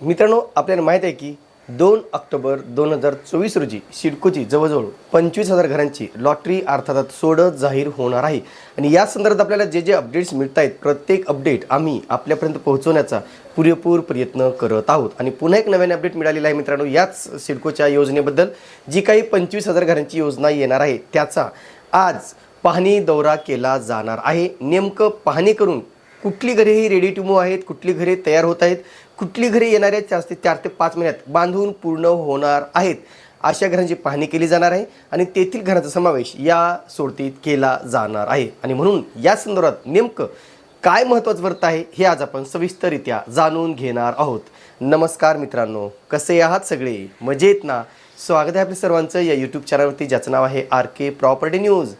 मित्रांनो आपल्याला माहीत आहे की दोन ऑक्टोबर दोन हजार चोवीस रोजी सिडकोची जवळजवळ पंचवीस हजार घरांची लॉटरी अर्थात सोडत जाहीर होणार आहे. आणि या संदर्भात आपल्याला जे जे अपडेट्स मिळत आहेत प्रत्येक अपडेट आम्ही आपल्यापर्यंत पोहोचवण्याचा पुरेपूर प्रयत्न करत आहोत. आणि पुन्हा एक नवीन अपडेट मिळालेला आहे मित्रांनो याच सिडकोच्या योजनेबद्दल. जी काही पंचवीस हजार घरांची योजना येणार आहे त्याचा आज पाहणी दौरा केला जाणार आहे. नेमकं पाहणी करून कुठली घरे ही रेडी टू मूव्ह आहेत कुठली घरे तयार होत आहेत कुठली घरे येणाऱ्या चार ते चार ते पाच महिन्यात बांधून पूर्ण होणार आहेत. अशा घरांची पाहणी केली जाणार आहे आणि तेथील घरांचा समावेश या सोडतीत केला जाणार आहे. आणि म्हणून या संदर्भात नेमकं काय महत्त्वाचं व्रत आहे हे आज आपण सविस्तररित्या जाणून घेणार आहोत. नमस्कार मित्रांनो कसे आहात सगळे? मजेत ना? स्वागत आहे आपल्या सर्वांचं या यूट्यूब चॅनलवरती ज्याचं नाव आहे आर के प्रॉपर्टी न्यूज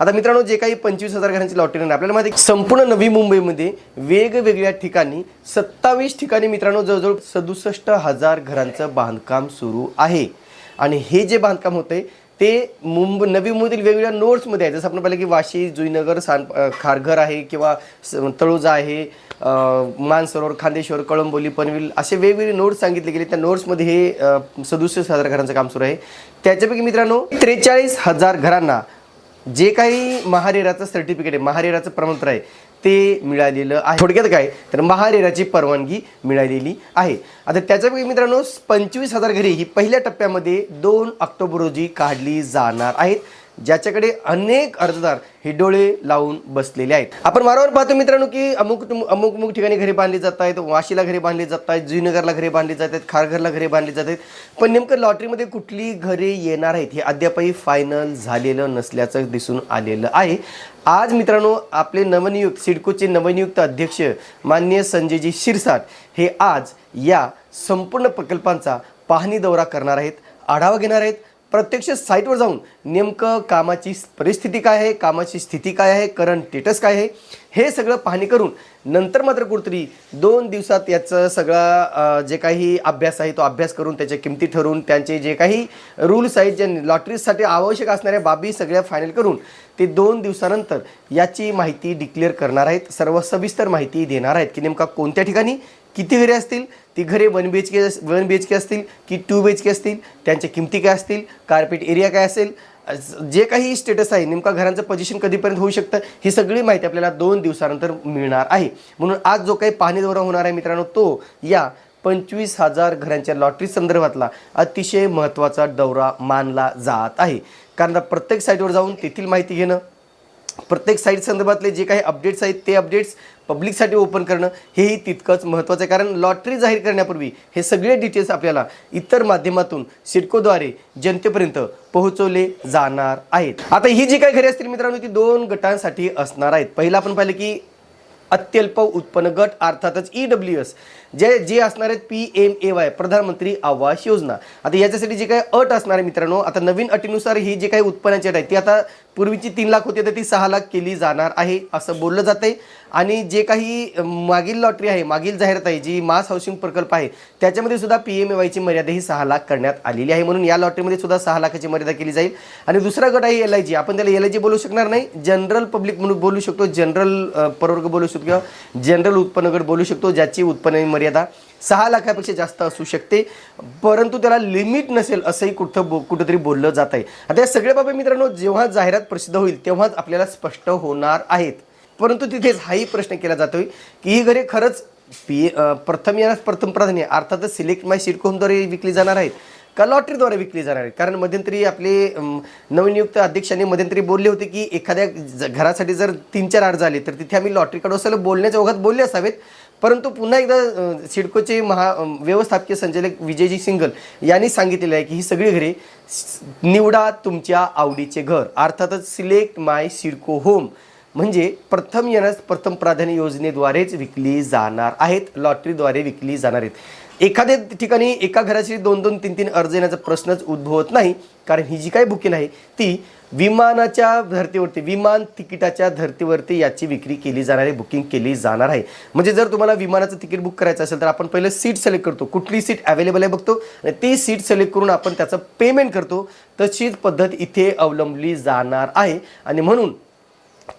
आता मित्रांनो जे काही पंचवीस हजार घरांची लॉटरी आहे आपल्याला माहिती संपूर्ण नवी मुंबईमध्ये वेगवेगळ्या ठिकाणी सत्तावीस ठिकाणी मित्रांनो जवळजवळ सदुसष्ट हजार घरांचं बांधकाम सुरू आहे. आणि हे जे बांधकाम होतंय ते मुंब नवी मुंबईतील वेगवेगळ्या नोड्समध्ये आहे. जसं आपण पाहिलं की वाशी जुईनगर सान खारघर आहे किंवा स- तळोजा आहे मानसरोवर खांदेश्वर कळंबोली पनवेल असे वेगवेगळे नोट्स सांगितले गेले. त्या नोट्समध्ये हे सदुसष्ट हजार घरांचं काम सुरू आहे. त्याच्यापैकी मित्रांनो त्रेचाळीस हजार घरांना जे काही महारेराचं सर्टिफिकेट आहे महारेराचं प्रमाणपत्र आहे ते मिळालेलं आहे. थोडक्यात काय? तर महारेराची परवानगी मिळालेली आहे. आता त्याच्यापैकी मित्रांनो पंचवीस हजार घरे ही पहिल्या टप्प्यामध्ये दोन ऑक्टोबर रोजी काढली जाणार आहेत. ज्याच्याकडे अनेक अर्जदार हे डोळे लावून बसलेले आहेत. आपण वारंवार पाहतो मित्रांनो की अमुक अमुक अमुक ठिकाणी घरे बांधली जात आहेत. वाशीला घरे बांधली जात आहेत. जुईनगरला घरे बांधली जात आहेत. खारघरला घरे बांधली जात आहेत. पण नेमकं लॉटरीमध्ये कुठली घरे येणार आहेत हे अद्यापही फायनल झालेलं नसल्याचं दिसून आलेलं आहे. आज मित्रांनो आपले नवनियुक्त सिडकोचे नवनियुक्त अध्यक्ष माननीय संजयजी शिरसाट हे आज या संपूर्ण प्रकल्पांचा पाहणी दौरा करणार आहेत. आढावा घेणार आहेत. प्रत्यक्ष साईटवर जाऊन नेमकं कामाची परिस्थिती काय आहे कामाची स्थिती काय आहे करंट स्टेटस काय आहे हे सगळं पाहणी करून नंतर मात्र कुठतरी दोन दिवसात याचं सगळा जे काही अभ्यास आहे तो अभ्यास करून त्याच्या किमती ठरवून त्यांचे जे काही रूल्स आहेत जे लॉटरीसाठी आवश्यक असणाऱ्या बाबी सगळ्या फायनल करून ते दोन दिवसानंतर याची माहिती डिक्लेअर करणार आहेत सर्व सविस्तर माहिती देणार आहेत की नेमका कोणत्या ठिकाणी किती घरे असतील? ती घरे one B H K one B H K असतील की टू बी एच के असतील? त्यांच्या किमती काय असतील? कार्पेट एरिया काय असेल? जे काही स्टेटस आहे नेमका घरांचं पोझिशन कधीपर्यंत होऊ शकतं? ही सगळी माहिती आपल्याला दोन दिवसानंतर मिळणार आहे. म्हणून आज जो काही पाहणी दौरा होणार आहे मित्रांनो तो या पंचवीस हजार घरांच्या लॉटरी संदर्भातला अतिशय महत्त्वाचा दौरा मानला जात आहे. कारण प्रत्येक साईटवर जाऊन तेथील माहिती घेणं प्रत्येक साईट संदर्भातले जे काही अपडेट्स आहेत ते अपडेट्स पब्लिकसाठी ओपन करणं हेही तितकंच महत्त्वाचं आहे. कारण लॉटरी जाहीर करण्यापूर्वी हे सगळे डिटेल्स आपल्याला इतर माध्यमातून सिडकोद्वारे जनतेपर्यंत पोहोचवले जाणार आहेत. आता ही जी काही घरे असतील मित्रांनो ती दोन गटांसाठी असणार आहेत. पहिलं आपण पाहिलं की अत्यल्प उत्पन्न गट अर्थातच ई डब्ल्यू एस जे जे असणार आहेत पी एम ए वाय प्रधानमंत्री आवास योजना. आता याच्यासाठी जे काही अट असणार आहे मित्रांनो आता नवीन अटीनुसार ही जे काही उत्पन्नाची अट आहे ती आता पूर्वीची तीन लाख होती तर ती सहा लाख केली जाणार आहे असं बोललं जातंय. आणि जे काही मागील लॉटरी आहे मागील जाहिरात आहे जी मास हाऊसिंग प्रकल्प आहे त्याच्यामध्ये सुद्धा पी एम ए वायची मर्यादा ही सहा लाख करण्यात आलेली आहे. म्हणून या लॉटरीमध्ये सुद्धा सहा लाखाची मर्यादा केली जाईल. आणि दुसरा गट आहे एल आय जी आपण त्याला एल आय जी बोलू शकणार नाही. जनरल पब्लिक म्हणून बोलू शकतो जनरल प्रवर्ग बोलू शकतो किंवा जनरल उत्पन्न गट बोलू शकतो ज्याची उत्पन्न मर्यादा सहा लाखापेक्षा जास्त असू शकते परंतु त्याला लिमिट नसेल असंही कुठं बो कुठंतरी बोललं जात आहे. आता या सगळ्या बाबी मित्रांनो जेव्हा जाहिरात प्रसिद्ध होईल तेव्हाच आपल्याला स्पष्ट होणार आहेत. परंतु तिथेच हाही प्रश्न केला जातोय की ही घरे खरंच पी प्रथम येणार प्रथम प्राधान्य अर्थातच सिलेक्ट माय सिडकोमद्वारे विकली जाणार आहेत? का लॉटरीद्वारे विकली जाणार आहेत? कारण मध्यंतरी आपले नवनियुक्त अध्यक्षांनी मध्यंतरी बोलले होते की एखाद्या ज- घरासाठी जर तीन चार अर्ज आले तर तिथे आम्ही लॉटरी काढू असायला बोलण्याच्या ओघात बोलले असावेत. परंतु पुन्हा एकदा सिडकोचे महा व्यवस्थापकीय संचालक विजयजी सिंगल यांनी सांगितलेलं आहे की ही सगळी घरे निवडा तुमच्या आवडीचे घर. अर्थातच सिलेक्ट माय सिडको होम. म्हणजे प्रथम येण्यास प्रथम प्राधान्य योजनेद्वारेच विकली जाणार आहेत लॉटरीद्वारे विकली जाणार आहेत. एखाद्या ठिकाणी एका घराची दोन दोन तीन तीन अर्ज येण्याचा प्रश्नच उद्भवत नाही. कारण ही जी काही बुकिंग आहे ती विमानाच्या धर्तीवरती विमान तिकिटाच्या धर्तीवरती याची विक्री केली जाणार आहे बुकिंग केली जाणार आहे. म्हणजे जर तुम्हाला विमानाचं तिकीट बुक करायचं असेल तर आपण पहिलं सीट सिलेक्ट करतो. कुठली सीट अवेलेबल आहे बघतो. आणि ती सीट सिलेक्ट करून आपण त्याचं पेमेंट करतो. तशीच पद्धत इथे अवलंबली जाणार आहे. आणि म्हणून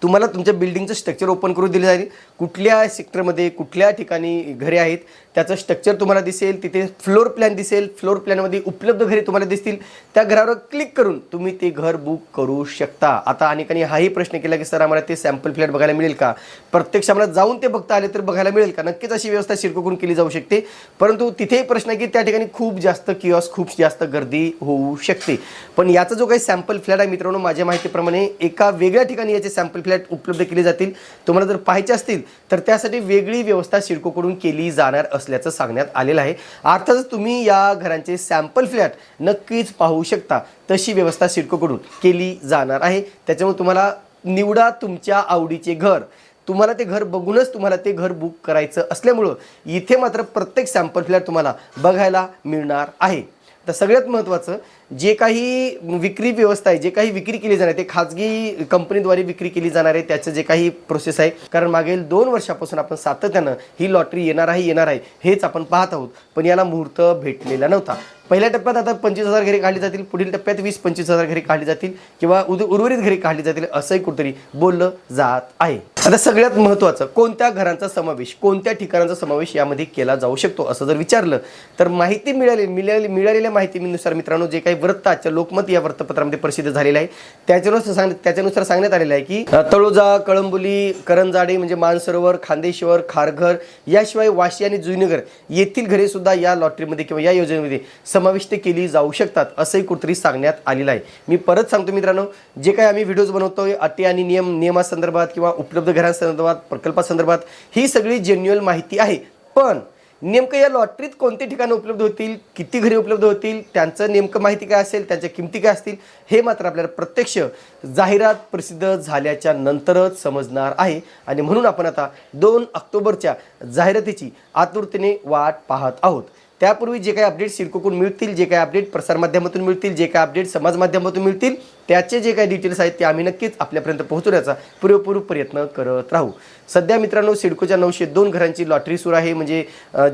तुम्हाला तुमच्या बिल्डिंगचं स्ट्रक्चर ओपन करून दिले जाईल. कुठल्या सेक्टरमध्ये कुठल्या ठिकाणी घरे आहेत त्याचं स्ट्रक्चर तुम्हाला दिसेल तिथे फ्लोर प्लॅन दिसेल फ्लोर प्लॅनमध्ये उपलब्ध घरे तुम्हाला दिसतील. त्या घरावर क्लिक करून तुम्ही ते घर बुक करू शकता. आता अनेकांनी हाही प्रश्न केला की सर आम्हाला ते सॅम्पल फ्लॅट बघायला मिळेल का? प्रत्यक्ष आम्हाला जाऊन ते बघता आले तर बघायला मिळेल का? नक्कीच अशी व्यवस्था शिरकोकडून केली जाऊ शकते. परंतु तिथेही प्रश्न आहे की त्या ठिकाणी खूप जास्त किऑस खूप जास्त गर्दी होऊ शकते. पण याचा जो काही सॅम्पल फ्लॅट आहे मित्रांनो माझ्या माहितीप्रमाणे एका वेगळ्या ठिकाणी याचे सॅम्पल फ्लॅट उपलब्ध केले जातील. तुम्हाला जर पाहायचे असतील तर त्यासाठी वेगळी व्यवस्था सिडकोकडून केली जाणार असल्याचं सांगण्यात आलेलं आहे. अर्थातच तुम्ही या घरांचे सॅम्पल फ्लॅट नक्कीच पाहू शकता. तशी व्यवस्था सिडकोकडून केली जाणार आहे. त्याच्यामुळे तुम्हाला निवडा तुमच्या आवडीचे घर. तुम्हाला ते घर बघूनच तुम्हाला ते घर बुक करायचं असल्यामुळं इथे मात्र प्रत्येक सॅम्पल फ्लॅट तुम्हाला बघायला मिळणार आहे. तर सगळ्यात महत्त्वाचं जे काही विक्री व्यवस्था आहे जे काही विक्री केली जाणार आहे ते खाजगी कंपनीद्वारे विक्री केली जाणार आहे त्याचं जे काही प्रोसेस आहे कारण मागील दोन वर्षापासून आपण सातत्यानं ही लॉटरी येणार आहे येणार आहे हेच आपण पाहत आहोत. पण याला मुहूर्त भेटलेला नव्हता. पहिल्या टप्प्यात आता पंचवीस हजार घरे काढली जातील पुढील टप्प्यात वीस पंचवीस हजार घरे काढली जातील किंवा उद उर्वरित घरे काढली जातील असंही कुठेतरी बोललं जात आहे. आता सगळ्यात महत्त्वाचं कोणत्या घरांचा समावेश कोणत्या ठिकाणांचा समावेश यामध्ये केला जाऊ शकतो असं जर विचारलं तर माहिती मिळाली मिळाली मिळालेल्या माहितीनुसार मित्रांनो जे काही वृत्त आजच्या लोकमत या वृत्तपत्रामध्ये प्रसिद्ध झालेलं आहे त्याच्यानुसार सांग त्याच्यानुसार सांगण्यात आलेलं आहे की तळोजा कळंबोली करंजाडे म्हणजे मानसरोवर खांदेश्वर खारघर याशिवाय वाशी आणि जुईनगर येथील घरे सुद्धा या लॉटरीमध्ये किंवा या योजनेमध्ये समाविष्ट केली जाऊ शकतात असंही कुठेतरी सांगण्यात आलेलं आहे. मी परत सांगतो मित्रांनो जे काही आम्ही व्हिडिओज बनवतो अटी आणि नियम नियमासंदर्भात किंवा उपलब्ध घरांसंदर्भात प्रकल्पासंदर्भात ही सगळी जेन्युअल माहिती आहे. पण नेमकं या लॉटरीत कोणते ठिकाणं उपलब्ध होतील किती घरे उपलब्ध होतील त्यांचं नेमकं माहिती काय असेल त्यांच्या किमती काय असतील हे मात्र आपल्याला प्रत्यक्ष जाहिरात प्रसिद्ध झाल्याच्या नंतरच समजणार आहे. आणि म्हणून आपण आता दोन ऑक्टोबरच्या जाहिरातीची आतुरतेने वाट पाहत आहोत. त्यापूर्वी जे काही अपडेट सिडकोकडून मिळतील जे काही अपडेट प्रसारमाध्यमातून मिळतील जे काही अपडेट समाजमाध्यमातून मिळतील त्याचे जे काही डिटेल्स आहेत ते आम्ही नक्कीच आपल्यापर्यंत पोहोचवण्याचा पुरेपूर प्रयत्न करत राहू. सध्या मित्रांनो सिडकोच्या नऊशे दोन घरांची लॉटरी सुरू आहे. म्हणजे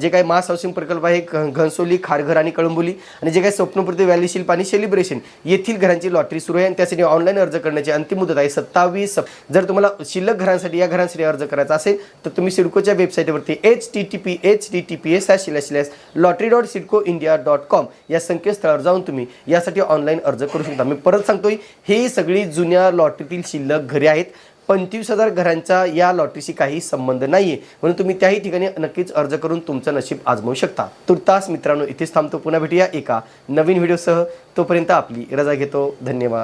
जे काही मास हाऊसिंग प्रकल्प आहे घनसोली खारघर आणि कळंबोली आणि जे काही स्वप्नपूर्ती व्हॅली शिल्प आणि सेलिब्रेशन येथील घरांची लॉटरी सुरू आहे. आणि त्यासाठी ऑनलाईन अर्ज करण्याची अंतिम मुदत आहे सत्तावीस सप जर तुम्हाला शिल्लक घरांसाठी या घरांसाठी अर्ज करायचा असेल तर तुम्ही सिडकोच्या वेबसाईटवरती H T T P H T T P S slash slash lottery dot CIDCO India dot com या संकेतस्थळावर जाऊन तुम्ही यासाठी ऑनलाईन अर्ज करू शकता. मी परत सांगतोय ही सगळी जुन्या लॉटरीतील शिल्लक घरे आहेत. पंचवीस हजार घरांचा या लॉटरीशी काही संबंध नाहीये. म्हणून तुम्ही त्याही ठिकाणी नक्कीच अर्ज करून तुमचं नशीब आजमावू शकता. तुर्तास मित्रांनो इथेच थांबतो. पुन्हा भेटूया एका नवीन व्हिडिओसह. तोपर्यंत आपली रजा घेतो. धन्यवाद.